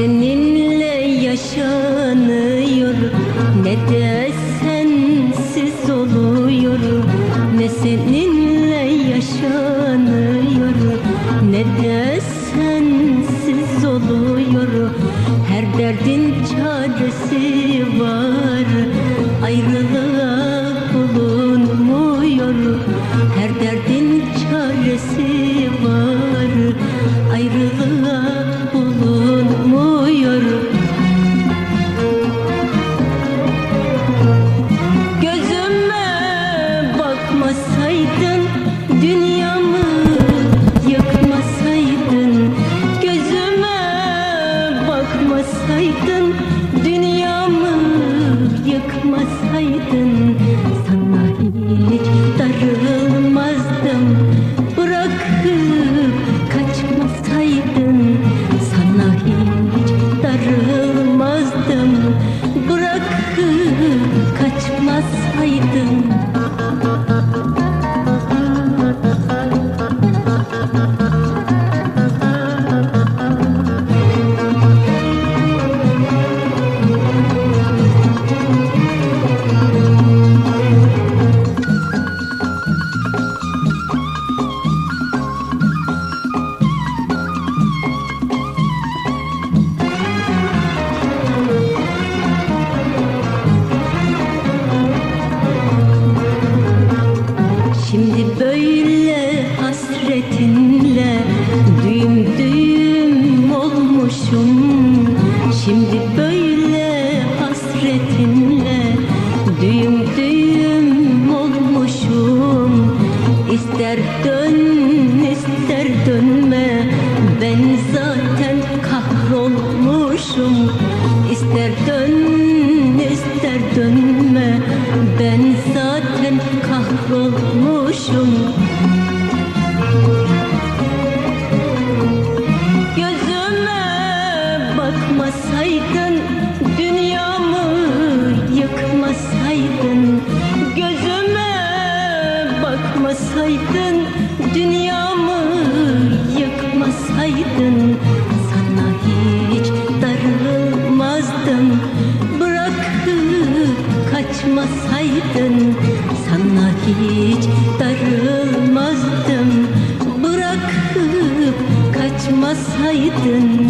seninle yaşanıyor. Ne de sensiz oluyor. Ne seninle yaşanıyor. Ne de sensiz oluyor. Her derdin çaresi var. Ayrılığa bulunmuyor. yıkmasaydın Dünyamı yıkmasaydın. Şimdi böyle hasretinle düğüm düğüm olmuşum. İster dön ister dönme ben zaten kahrolmuşum. İster dön ister dönme ben zaten kahrolmuşum. yıkmasaydın dünyamı yıkmasaydın sana hiç darılmazdım. Bırakıp kaçmasaydın sana hiç darılmazdım. Bırakıp kaçmasaydın